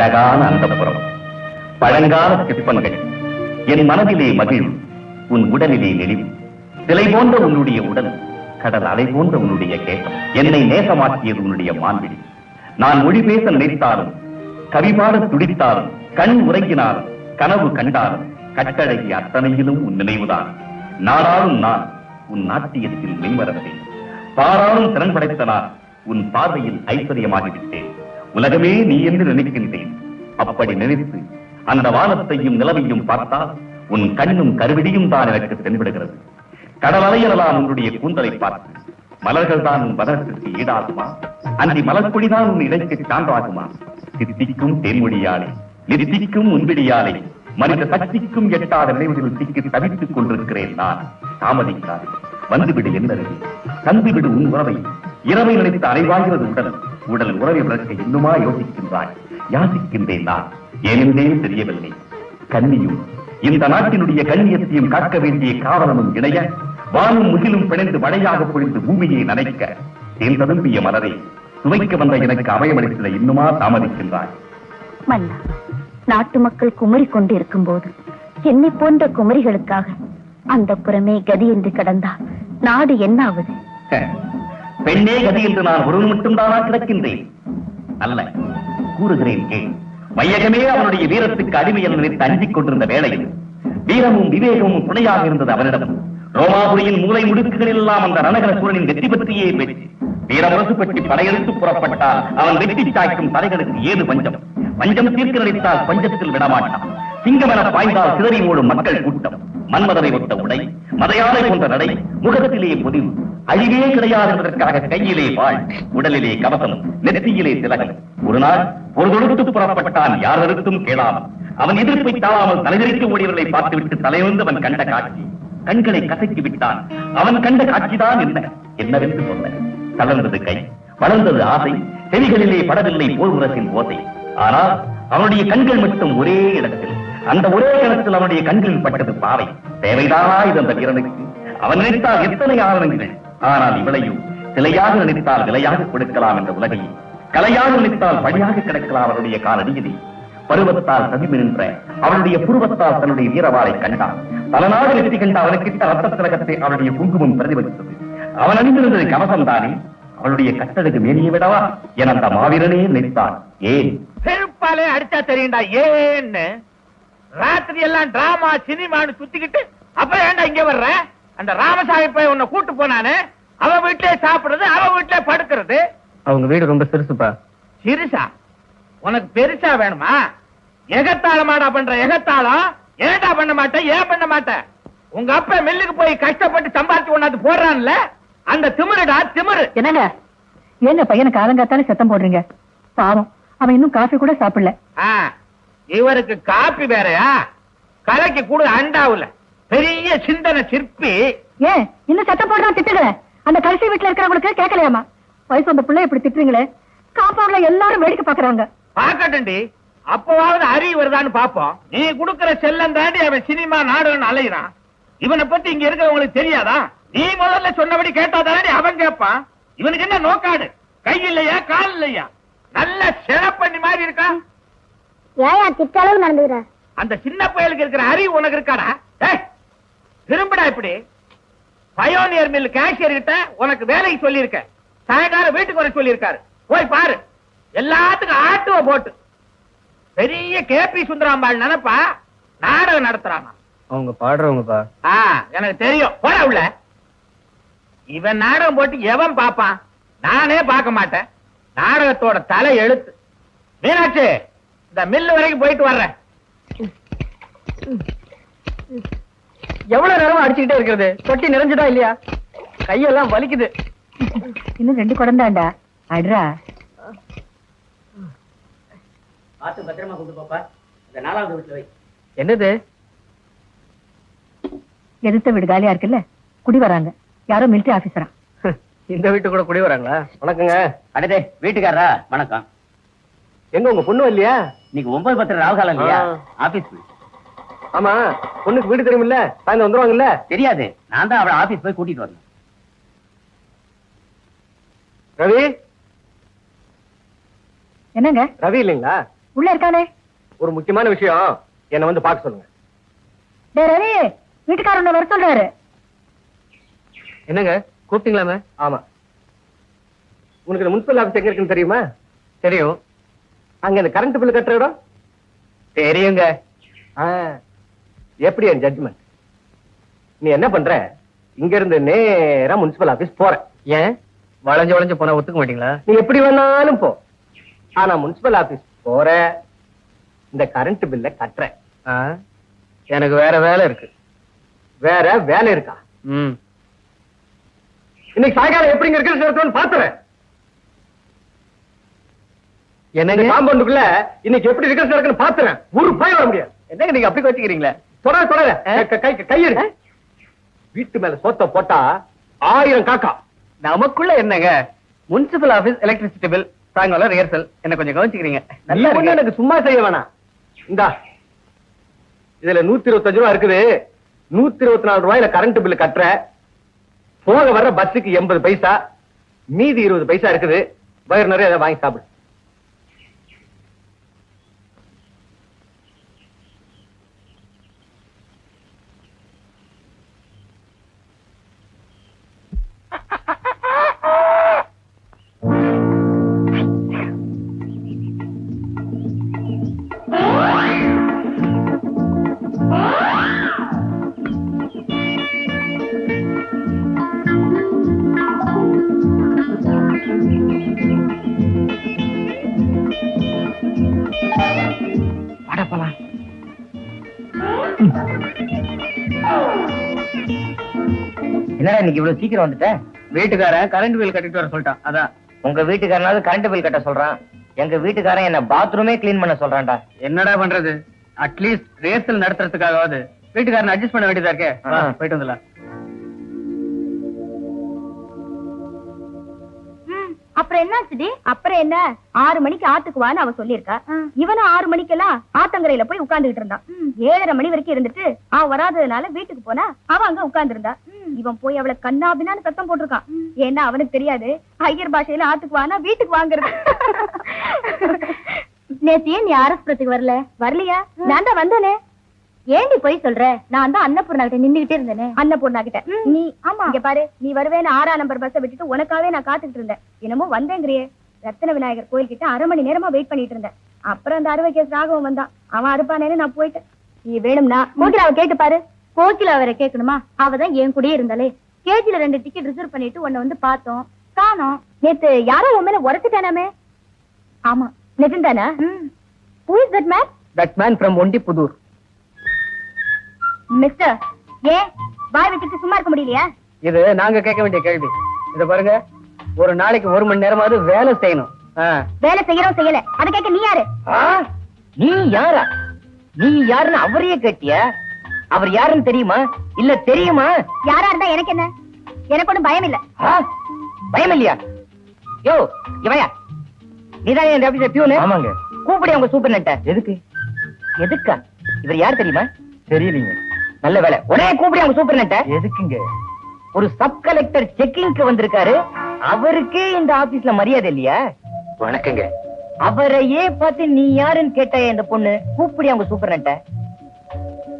அழகான அந்தப்புறம் பழங்கால சிற்பங்கள் என் மனதிலே மகிழ்வு உன் உடலிலே நெளிவு சிலை போன்ற உன்னுடைய உடல் கடல் அலை போன்ற உன்னுடைய கேட்டம் என்னை நேசமாக்கியது உன்னுடைய மாண்பிடி நான் மொழி பேச நினைத்தாலும் கவிபாட துடித்தாலும் கண் உறங்கினாலும் கனவு கண்டாலும் கட்டழகி அத்தனையிலும் உன் நினைவுதான். நாடாளும் நான் உன் நாட்டியத்தில் மெய்மறந்தேன். பாராளும் திறன் படைத்த நான் உன் பார்வையில் ஐஸ்வர்யமாகிவிட்டேன். உலகமே நீ என்று நினைக்கின்றேன். அப்படி நினைத்து அந்த வானத்தையும் நிலவையும் பார்த்தால் உன் கண்ணும் கருவிடியும் தான் எனக்கு தென்படுகிறது. கடல் உன்னுடைய கூந்தலை பார்த்து மலர்கள் தான் உன் பதத்திற்கு ஈடாகுமா? அன்றி மலர்கொடிதான் உன் இடைக்கு சான்றாகுமா? சித்திக்கும் தேன்மொழியாலே நிறுத்திக்கும் உன்பிடியாளே மனித சக்திக்கும் எட்டாத நினைவுகளில் சிக்கி தவித்துக் கொண்டிருக்கிறேன் நான். தாமதிக்காது வந்துவிடு என்னது தந்துவிடு உன் உறவை. இரவை நினைத்து அறைவாகிறது உடல் உடல் உறவை விளக்க இன்னுமா யோசிக்கின்றாய்? யாசிக்கின்றேன் நான். ஏனென்றே தெரியவில்லை. கன்னியும் இந்த நாட்டினுடைய கண்ணியத்தையும் காக்க வேண்டிய காவலனும் இணைய வானும் முகிலும் பிணைந்து மழையாக பொழிந்து பூமியை நனைக்க தேன் ததும்பிய மலரை சுவைக்க வந்த எனக்கு அபயமளித்ததை இன்னுமா தாமதிக்கின்றாய்? மன்னா நாட்டு மக்கள் குமரி கொண்டிருக்கும் போது என்னை போன்ற குமரிகளுக்காக அந்த புறமே கதி என்று கடந்தால் நாடு என்னாவது? பெண்ணே கதி என்று நான் ஒருவன் மட்டும்தானா கிடக்கின்றேன்? அல்ல கூறுகிறேன் கேள். வையகமே அவனுடைய வீரத்துக்கு அடிமை என நினைத்து அஞ்சிக் கொண்டிருந்த வேளையில் வீரமும் விவேகமும் துணையாக இருந்தது அவனிடம். ரோமாபுரியின் மூளை முடுக்குகளில் எல்லாம் அந்த ரணகர சூழலின் வெற்றி பற்றியே பேச்சு. வீரமுரசு பற்றி படையெடுத்து புறப்பட்டால் அவன் வெற்றி சாய்க்கும் தலைகளுக்கு ஏது பஞ்சம்? பஞ்சம் தீர்க்க நினைத்தால் பஞ்சத்தில் விடமாட்டான். சிங்கமென பாய்ந்தால் சிதறி ஓடும் மக்கள் கூட்டம். மன்மதனை ஒத்த உடை மதையானை போன்ற நடை முகத்திலே பொதிவு அழிவே கிடையாது என்பதற்காக கையிலே வாழ் உடலிலே கவசம் நெற்றியிலே திலகம். ஒரு நாள் ஒரு தொழுத்து புறப்பட்டான் யார் கேளாமல். அவன் எதிர்ப்பை தாழாமல் தலைவிரித்து ஓடியவர்களை பார்த்துவிட்டு தலைவந்து அவன் கண்ட காட்சி. கண்களை கசக்கி விட்டான். அவன் கண்ட காட்சிதான் என்ன? என்னவென்று சொன்ன. தளர்ந்தது கை வளர்ந்தது ஆசை செவிகளிலே படவில்லை போர் முரசின் ஓசை. ஆனால் அவனுடைய கண்கள் மட்டும் ஒரே இடத்தில். அந்த ஒரே கணத்தில் அவனுடைய கண்களில் பட்டது பாவை. தேவைதானா இது அந்த வீரனுக்கு அவன் நினைத்தால் எத்தனை ஆவணங்கள் ஆனால் இவளையும் சிலையாக நினைத்தால் விலையாக கொடுக்கலாம் என்ற உலகை கலையாக நினைத்தால் பழியாக கிடக்கலாம் அவனுடைய காலடியதை பருவத்தால் சதிமி நின்ற அவனுடைய புருவத்தால் தன்னுடைய வீரவாளை கண்டான். பல வெற்றி கண்ட அவனுக்கிட்ட ரத்த திலகத்தை அவனுடைய குங்குமம் பிரதிபலித்தது. அவன் அணிந்திருந்தது கவசம் தானே அவளுடைய கட்டழகு மேலியே விடவா? என அந்த மாவீரனே நினைத்தான். ஏன்? செருப்பாலே அடிச்சா தெரியும்டா ஏன்னு? ராத்திரி எல்லாம் டிராமா சினிமான்னு சுத்திக்கிட்டு அப்புறம் ஏன்டா இங்க வர்ற? அந்த ராமசாமி போய் உன்னை கூட்டு போனானே அவன் வீட்டிலே சாப்பிடுறது அவன் வீட்டிலே படுக்கிறது. அவங்க வீடு ரொம்ப சிறுசுப்பா. சிறுசா? உனக்கு பெருசா வேணுமா? எகத்தாளமாடா பண்ற எகத்தாளம். ஏன்டா பண்ண மாட்டேன் ஏன் பண்ண மாட்டேன் உங்க அப்பா மில்லுக்கு போய் கஷ்டப்பட்டு சம்பாதிச்சு கொண்டாந்து போடுறான்ல? அந்த திமிருடா திமிரு. என்னங்க? ஏங்க பையனை காலங்காத்தாலே சத்தம் போடுறீங்க? பாவம். அவன் இன்னும் காஃபி கூட சாப்பிடல. ஆ, இவருக்கு காப்பி வேறயா? கலைக்கு கூட அண்டாவுல. பெரிய சிந்தனை சிற்பி. ஏன் இன்னும் சத்தம் போடுறான் திட்டுங்களேன் அந்த கடைசி வீட்டுல இருக்கிறவங்களுக்கு கேட்கலையாமா வயசு அந்த பிள்ளை இப்படி திட்டுறீங்களே. காம்பவுண்ட்ல எல்லாரும் வேடிக்கை பாக்குறாங்க பாக்கட்டும்டி அப்பவாவது அறிவு வருதான்னு பாப்போம் நீ குடுக்கிற செல்லம் தாண்டி அவன் சினிமா நாடகம் அலையிறான். இவனை பத்தி இங்க இருக்கிறவங்களுக்கு தெரியாதா? நீ முதல்ல சொன்னபடி கேட்டா தானே அவன் கேட்பான். இவனுக்கு என்ன நோக்காடு? கை இல்லையா கால் இல்லையா? நல்ல சிறப்பண்ணி மாதிரி இருக்கான். ஏயா திட்டளவு நடந்துகிற அந்த சின்ன பயலுக்கு இருக்கிற அறிவு உனக்கு இருக்காடா? திரும்புடா இப்படி. பயோனியர் மில் கேஷியர் கிட்ட உனக்கு வேலைக்கு சொல்லியிருக்க. சாயங்காலம் வீட்டுக்கு வர சொல்லியிருக்காரு. போய் பாரு. எல்லாத்துக்கும் ஆட்டுவ போட்டு. பெரிய கேபி சுந்தராம்பாள் நினைப்பா நாடகம் நடத்துறாங்க அவங்க பாடுறவங்கப்பா. ஆ எனக்கு தெரியும். போட உள்ள. இவன் நாடகம் போட்டு எவன் பாப்பான் நானே பார்க்க மாட்டேன். நாடகத்தோட தலை எழுத்து. மீனாட்சி! இந்த மில்லு வரைக்கும் போயிட்டு வர்றேன். எவ்வளவு நேரமா அடிச்சுக்கிட்டே இருக்கிறது? தொட்டி நிறைஞ்சுதா இல்லையா? கையெல்லாம் வலிக்குது. இன்னும் ரெண்டு குழந்தாண்டா அட்ரா பார்த்து பத்திரமா கொண்டு போப்பா. இந்த நாலாவது வீட்டுல வை. என்னது? எதிர்த்த வீடு காலியா இருக்குல்ல? குடி வராங்க. யாரோ மிலிட்டரி ஆபீசரா இந்த வீட்டு கூட குடி வராங்களா? வணக்கங்க. அடடே வீட்டுக்காரரா? வணக்கம். எங்க உங்க பொண்ணு இல்லையா இன்னைக்கு ஒன்பது பத்து ராவகாலம் இல்லையா. ஆபீஸ் ஆமா பொண்ணுக்கு வீடு தெரியுமில்ல? சாயந்தரம் வந்துருவாங்கல்ல? தெரியாது. நான் தான் அவளை ஆபீஸ் போய் கூட்டிட்டு வரணும். ரவி? என்னங்க? ரவி இல்லைங்களா? உள்ள இருக்கானே ஒரு முக்கியமான விஷயம். என்ன வந்து பார்க்க சொல்லுங்க. டே ரவி வீட்டுக்காரர் வர சொல்றாரு. என்னங்க? கூப்பிட்டீங்களாமே? ஆமா. உனக்கு முனிசிபல் ஆபீஸ் எங்க இருக்குன்னு தெரியுமா? தெரியும். அங்க இந்த கரண்ட் பில் கட்டுற இடம்? தெரியுங்க. எப்படி என் ஜட்ஜ்மெண்ட் நீ என்ன பண்ற? இங்க இருந்து நேரா முனிசிபல் ஆபீஸ் போற. ஏன்? வளைஞ்சு வளைஞ்சு போனா ஒத்துக்க மாட்டீங்களா? நீ எப்படி வேணாலும் போ. ஆனா முனிசிபல் ஆபீஸ் போற. இந்த கரண்ட் பில்ல கட்டுற. எனக்கு வேற வேலை இருக்கு. வேற வேலை இருக்கா? இன்னைக்கு சாயங்காலம் எப்படிங்க இருக்கிறது பாத்துறேன். என்னங்க? காம்பவுண்டுக்குள்ள இன்னைக்கு எப்படி இருக்கிறது இருக்குன்னு பாத்துறேன். ஒரு பயம் வர முடியாது. என்னங்க நீங்க அப்படி வச்சுக்கிறீங்களே தொடர தொடர. கை கை எடு. வீட்டு மேல சோத்த போட்டா ஆயிரம் காக்கா. நமக்குள்ள என்னங்க? முனிசிபல் ஆபீஸ் எலக்ட்ரிசிட்டி பில் சாயங்காலம் ரிஹர்சல் என்ன கொஞ்சம் கவனிச்சுக்கிறீங்க. நல்ல எனக்கு சும்மா செய்ய வேணாம். இந்தா. இதுல நூத்தி இருபத்தஞ்சு ரூபா இருக்குது. நூத்தி இருபத்தி நாலு ரூபாயில கரண்ட் பில் கட்டுற. போக வர்ற பஸ்ஸுக்கு எண்பது பைசா. மீதி இருபது பைசா இருக்குது. வயிறு நிறைய வாங்கி சாப்பிடு. என்னடா இன்னைக்கு இவ்வளவு சீக்கிரம் வந்துட்ட? வீட்டுக்காரன் கரண்ட் பில் கட்டிட்டு வர சொல்லிட்டான். அதான். உங்க வீட்டுக்காரனாவது கரண்ட் பில் கட்ட சொல்றான். எங்க வீட்டுக்காரன் என்ன பாத்ரூமே க்ளீன் பண்ண சொல்றான்டா. என்னடா பண்றது? அட்லீஸ்ட் ரேசல் நடத்துறதுக்காகவாது. வீட்டுக்காரன் அட்ஜஸ்ட் பண்ண வேண்டியதா இருக்கே. போயிட்டு வந்துடலாம். அப்புறம் என்னாச்சுடி அப்புறம் என்ன? ஆறு மணிக்கு ஆத்துக்கு வான்னு அவ சொல்லியிருக்கா. இவனும் ஆறு மணிக்கெல்லாம் ஆத்தங்கரையில போய் உட்கார்ந்துகிட்டு இருந்தான். ஏழரை மணி வரைக்கும் இருந்துட்டு அவ வராததுனால வீட்டுக்கு போனா அவ அங்க உட்கார்ந்து இருந்தா இவன் போய் அவளை கண்ணாபின்னான்னு சத்தம் போட்டிருக்கான். ஏன்னா அவனுக்கு தெரியாது. ஐயர் பாஷையில ஆத்துக்கு வானா வீட்டுக்கு வாங்குறது. நேத்தியே நீ ஆரஸ்புரத்துக்கு வரல. வரலையா? நான் தான் வந்தேனே. ஏண்டி போய் சொல்ற? நான் தான் அன்னபூர்ணா கிட்ட நின்னுகிட்டே இருந்தேனே. அன்னபூர்ணா கிட்ட நீ ஆமா. இங்க பாரு நீ வருவேன்னு ஆறாம் நம்பர் பஸ்ஸை விட்டுட்டு உனக்காவே நான் காத்துக்கிட்டு இருந்தேன். என்னமோ வந்தேங்கிறியே. ரத்தன விநாயகர் கோயில் கிட்ட அரை மணி நேரமா வெயிட் பண்ணிட்டு இருந்தேன். அப்புறம் அந்த அறுவை கேஸ் ராகவன் வந்தான். அவன் அறுப்பானேன்னு நான் போயிட்டேன். நீ வேணும்னா கோகிலாவை கேட்டு பாரு. கோகிலா வேற கேட்கணுமா? அவதான் என் கூடயே இருந்தாலே கேஜில ரெண்டு டிக்கெட் ரிசர்வ் பண்ணிட்டு உன்னை வந்து பார்த்தோம். காணோம். நேத்து யாரோ உன் மேல உரைச்சிட்டானாமே ஆமா. நிதின் தானே who is that man that man from Ondipudur mister ஏன்? வாய் வச்சுட்டு சும்மா இருக்க முடியலையா? இது நாங்க கேட்க வேண்டிய கேள்வி. இத பாருங்க ஒரு நாளைக்கு ஒரு மணி நேரமாவது வேலை செய்யணும். வேலை செய்யறோம் செய்யல. அத கேட்க நீ யாரு? நீ யாரா? நீ யாருன்னு அவரையே கேட்டிய? அவர் யாருன்னு தெரியுமா? இல்ல தெரியுமா? யாரா இருந்தா எனக்கு என்ன? எனக்கு ஒண்ணும் பயம் இல்ல பயம் இல்லையா யோ இவையா? நீதான் இந்த ஆபீஸ்ல பியூனு? ஆமாங்க. கூப்பிடு அவங்க சூப்பர் நெட்ட எதுக்கு? எதுக்கா? இவர் யார் தெரியுமா? தெரியலீங்க. நல்ல வேலை. உடனே கூப்பிடு அவங்க சூப்பர் எதுக்குங்க? ஒரு சப் கலெக்டர் செக்கிங்க்கு வந்திருக்காரு. அவருக்கே இந்த ஆபீஸ்ல மரியாதை இல்லையா? வணக்கங்க. அவரையே பார்த்து நீ யாருன்னு கேட்டா இந்த பொண்ணு? கூப்பிடி அவங்க சூப்பர் நெட்ட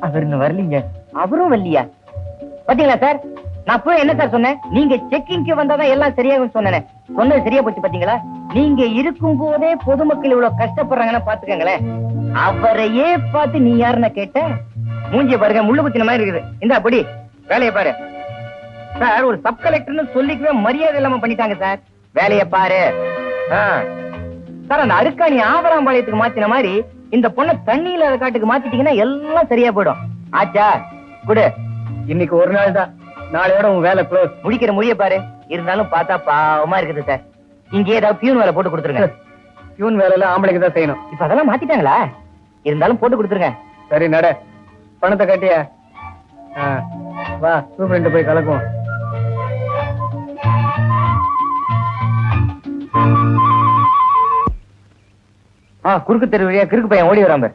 அவர் இன்னும் வரலீங்க. அவரும் வரலையா? பாத்தீங்களா சார் நான் போய் என்ன சார் சொன்னேன்? நீங்க செக்கிங்க்கு வந்தாதான் எல்லாம் சரியாகும் சொன்னேன். சொன்னது சரியா போச்சு பாத்தீங்களா? நீங்க இருக்கும் போதே பொதுமக்கள் இவ்வளவு கஷ்டப்படுறாங்கன்னு பாத்துக்கங்களேன் அவரையே பார்த்து நீ யாருன்னு கேட்ட மூஞ்சிய பாருங்க முள்ளு குத்தின மாதிரி இருக்குது. இந்த அப்படி வேலையை பாரு. சார் ஒரு சப் கலெக்டர்னு சொல்லிக்கவே மரியாதை இல்லாம பண்ணிட்டாங்க சார். வேலையை பாரு. சார் அந்த அருக்காணி ஆவராம்பாளையத்துக்கு மாத்தின மாதிரி இந்த பொண்ணை தண்ணி இல்லாத காட்டுக்கு மாத்திட்டீங்கன்னா எல்லாம் சரியா போயிடும். ஆச்சா? குடு. இன்னைக்கு ஒரு நாள் தான். நாளையோட உன் வேலை க்ளோஸ் முடிக்கிற முடிய பாரு. இருந்தாலும் பார்த்தா பாவமா இருக்குது சார். இங்கே ஏதாவது பியூன் வேலை போட்டு கொடுத்துருங்க. பியூன் வேலையில ஆம்பளைக்கு தான் செய்யணும். இப்ப அதெல்லாம் மாத்திட்டாங்களா? இருந்தாலும் போட்டு கொடுத்துருங்க. சரி நட. பணத்தை கட்டிய? வா சூப்பரண்ட் போய் கலக்குவோம். ஆ குறுக்கு தெரு வழியா கிறுக்கு பையன் ஓடி வராம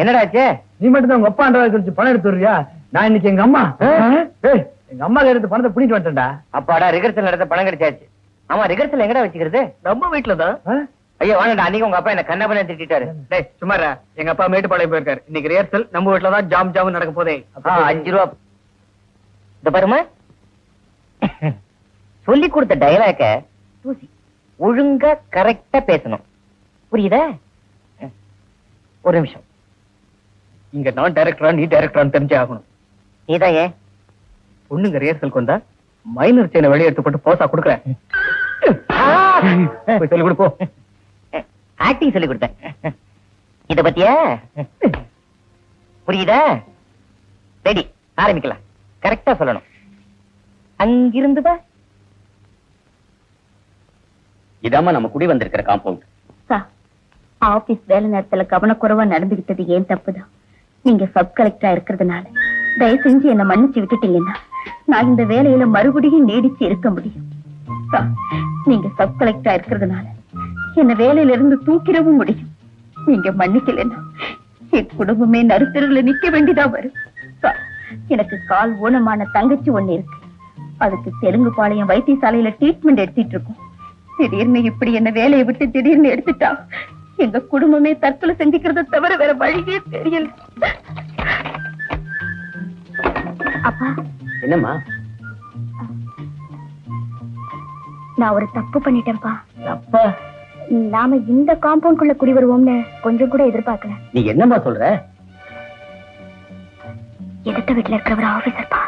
என்னடா ஆச்சு? நீ மட்டும் தான் உங்க அப்பா குறிச்சு பணம் எடுத்து வர்றியா நான் இன்னைக்கு எங்க அம்மா ஏய், எங்க அம்மா எடுத்து பணத்தை புடிட்டு வந்துட்டேன்டா. அப்பாடா ரிகர்சல் நடத்த பணம் கிடைச்சாச்சு. ஆமா ரிகர்சல் எங்கடா வச்சுக்கிறது? நம்ம வீட்டுல தான் ஐயோ வாங்கடா. அன்னைக்கு உங்க அப்பா என்ன கண்ணப்பன திட்டாரு டேய் சும்மாரா எங்க அப்பா மேட்டுப்பாளையம் போயிருக்காரு. இன்னைக்கு ரிஹர்சல் நம்ம வீட்டுல தான் ஜாம் ஜாம் நடக்க போதே. அஞ்சு ரூபா. இந்த பாருமா சொல்லி கொடுத்த டயலாக்க தூசி. ஒழுங்கா கரெக்டா பேசணும். புரியுதா? ஒரு நிமிஷம். இங்க நான் டைரக்டரா நீ டைரக்டரான்னு தெரிஞ்சே ஆகணும். நீதான் ஏன்? பொண்ணுங்க ரிஹர்சலுக்கு வந்தா மைனர் செயினை வெளியே எடுத்து போட்டு போசா கொடுக்குறேன். சொல்லி கொடுப்போம் ஆக்டிங் சொல்லி கொடுத்தேன். இத பத்தியா? புரியுதா? ரெடி ஆரம்பிக்கலாம். கரெக்டா சொல்லணும். அங்கிருந்து பா இதாம்மா நம்ம குடி வந்திருக்கிற காம்பவுண்ட் ஆபீஸ் வேலை நேரத்துல கவனக்குறைவா நடந்துகிட்டது ஏன் தப்புதான் நீங்க சப் கலெக்டரா இருக்கிறதுனால. தயவு செஞ்சு என்ன மன்னிச்சு விட்டுட்டீங்கன்னா நான் இந்த வேலையில மறுபடியும் நீடிச்சு இருக்க முடியும். நீங்க சப் கலெக்டரா இருக்கிறதுனால. என்ன வேலையில இருந்து தூக்கிடவும் முடியும். நீங்க மன்னிக்கலைன்னா என் குடும்பமே நடுத்தருல நிக்க வேண்டியதா வரும். எனக்கு கால் ஊனமான தங்கச்சி ஒண்ணு இருக்கு. அதுக்கு தெலுங்கு பாளையம் வைத்தியசாலையில ட்ரீட்மெண்ட் எடுத்துட்டு இருக்கோம் திடீர்னு இப்படி என்ன வேலையை விட்டு திடீர்னு எடுத்துட்டா எங்க குடும்பமே தற்கொலை செஞ்சுக்கிறத தவிர வேற வழியே தெரியல. அப்பா. என்னம்மா? நான் ஒரு தப்பு பண்ணிட்டேன்ப்பா. அப்பா நாம இந்த காம்பவுண்ட்குள்ள குடி வருவோம்னு கொஞ்சம் கூட எதிர்பார்க்கல. நீ என்னம்மா சொல்ற? எதிர்த்த வீட்டுல இருக்கிறவர் ஆபீசர்ப்பா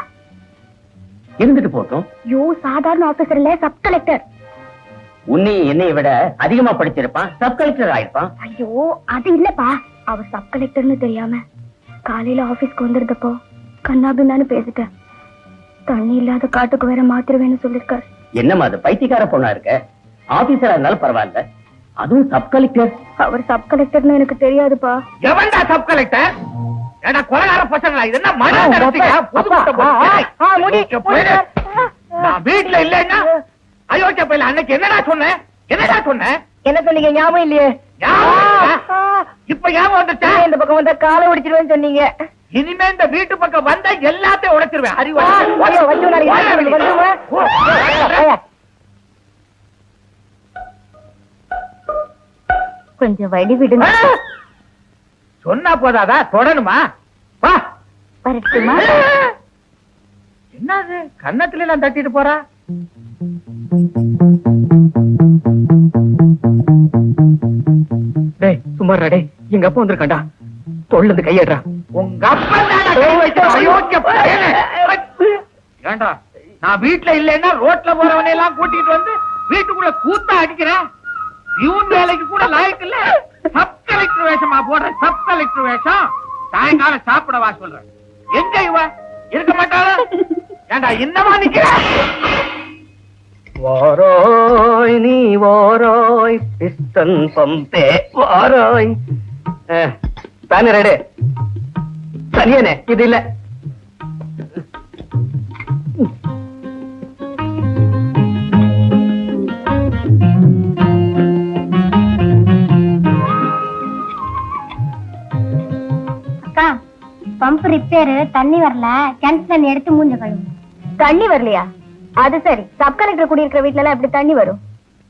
இருந்துட்டு போட்டோம் யோ சாதாரண ஆபீசர் இல்ல சப் கலெக்டர் உன்னை என்னை விட அதிகமா படிச்சிருப்பான் சப் கலெக்டர் ஆயிருப்பான். ஐயோ அது இல்லப்பா. அவர் சப் கலெக்டர்னு தெரியாம காலையில ஆபீஸ்க்கு வந்திருந்தப்போ கண்ணாபின்னான்னு பேசிட்டேன். தண்ணி இல்லாத காட்டுக்கு வேற மாத்திருவேன்னு சொல்லிருக்காரு. என்னம்மா அது பைத்தியக்கார பொண்ணா இருக்க? ஆபீசரா இருந்தாலும் பரவாயில்ல. அதுவும் சப் கலெக்டர் அவர் சப் கலெக்டர்னு எனக்கு தெரியாதுப்பா எவன்டா சப் கலெக்டர் ஏடா கொலகார பசங்களா இது என்ன மன நடத்தியா? புது முட்டை போட்டு. நான் இல்லைன்னா அயோக்கிய பையல அன்னைக்கு என்னடா சொன்னேன் என்னடா சொன்னேன் என்ன சொன்னீங்க ஞாபகம் இல்லையே? இப்ப ஞாபகம் வந்துச்சா இந்த பக்கம் வந்தா காலை ஒடிச்சிருவேன்னு சொன்னீங்க இனிமே இந்த வீட்டு பக்கம் வந்தா எல்லாத்தையும் உடைச்சிருவேன் அறிவு கொஞ்சம் வழி விடுங்க சொன்னா போதாதா? தொடணுமா? வா! வரட்டுமா? என்னது? கன்னத்துல எல்லாம் தட்டிட்டு போறா? டேய் சும்மாரா டேய். எங்க அப்பா வந்திருக்காண்டா தொழில இருந்து கையேடுறா. உங்க அப்பா நான் வீட்டுல இல்லைன்னா ரோட்ல போறவனை எல்லாம் கூட்டிட்டு வந்து வீட்டுக்குள்ள கூத்தா அடிக்கிறேன். இவன் வேலைக்கு கூட லாயக்கு இல்ல. சப் கலெக்டர் வேஷமா போடுற சப் கலெக்டர் வேஷம். சாயங்காலம் சாப்பிட வா சொல்றேன் எங்க இவ? இருக்க மாட்டாளா? ஏண்டா என்னமா நிக்கிற? வாராய் நீ வாராய் பிஸ்டன் பம்பே வாராய். பேனர் எடு சரியானே இது இல்ல. பம்ப் ரிப்பேர் தண்ணி வரல கிணத்து தண்ணி எடுத்து மூஞ்ச கழுவு தண்ணி வரலையா? அது சரி. சப் கலெக்டர் குடியிருக்கிற வீட்டுல எல்லாம் எப்படி தண்ணி வரும்?